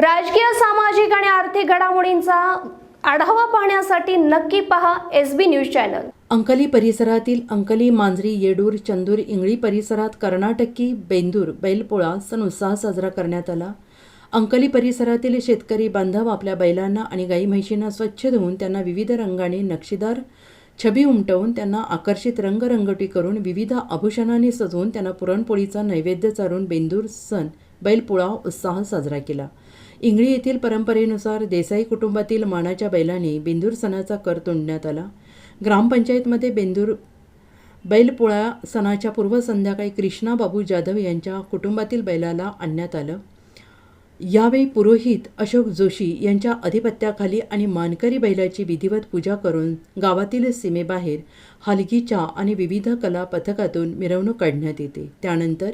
राजकीय सामाजिक आणि आर्थिक घडामोडींचा आढावा पाहण्यासाठी नक्की पहा S B news channel. Ankali परिसरातील अंकली मांजरी येडूर चंदूर इंगळी परिसरात कर्नाटकी बेंदूर बैलपोळा सण उत्साह साजरा करण्यात आला. अंकली परिसरातील शेतकरी बांधव आपल्या बैलांना आणि गाई म्हैशींना स्वच्छ धुवून त्यांना विविध रंगाने नक्षीदार छबी उमटवून त्यांना आकर्षित रंगरंगटी करून विविध आभूषणांनी सजवून त्यांना पुरणपोळीचा नैवेद्य चारून बेंदूर सण बैलपोळा उत्साह साजरा केला. इंगळी येथील परंपरेनुसार देसाई कुटुंबातील मानाच्या बैलांनी बेंदूर सणाचा कर तोडण्यात आला. ग्रामपंचायतमध्ये बेंदूर बैलपोळा सणाच्या पूर्व संध्याकाळी कृष्णा बाबू जाधव यांच्या कुटुंबातील बैलाला आणण्यात आलं. यावेळी पुरोहित अशोक जोशी यांच्या अधिपत्याखाली आणि मानकरी बैलाची विधिवत पूजा करून गावातील सीमेबाहेर हलगीच्या आणि विविध कला पथकातून मिरवणूक काढण्यात येते. त्यानंतर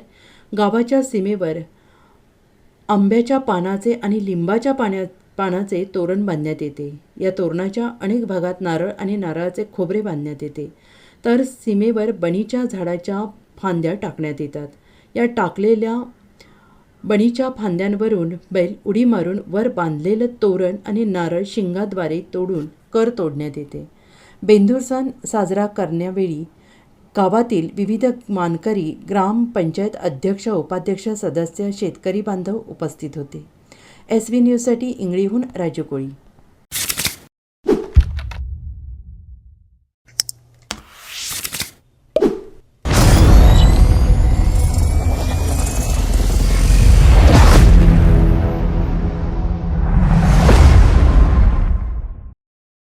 गावाच्या सीमेवर आंब्याच्या पानाचे आणि लिंबाच्या पाण्या पानाचे तोरण बांधण्यात येते. या तोरणाच्या अनेक भागात नारळ आणि नारळाचे खोबरे बांधण्यात येते. तर सीमेवर बणीच्या झाडाच्या फांद्या टाकण्यात येतात. या टाकलेल्या बणीच्या फांद्यांवरून बैल उडी मारून वर बांधलेलं तोरण आणि नारळ शिंगाद्वारे तोडून कर तोडण्यात येते. बेंदूर सण साजरा करण्यावेळी गावातील विविध मानकरी ग्रामपंचायत अध्यक्ष उपाध्यक्ष सदस्य शेतकरी बांधव उपस्थित होते. एस व्ही न्यूजसाठी इंगळीहून राजू कोळी.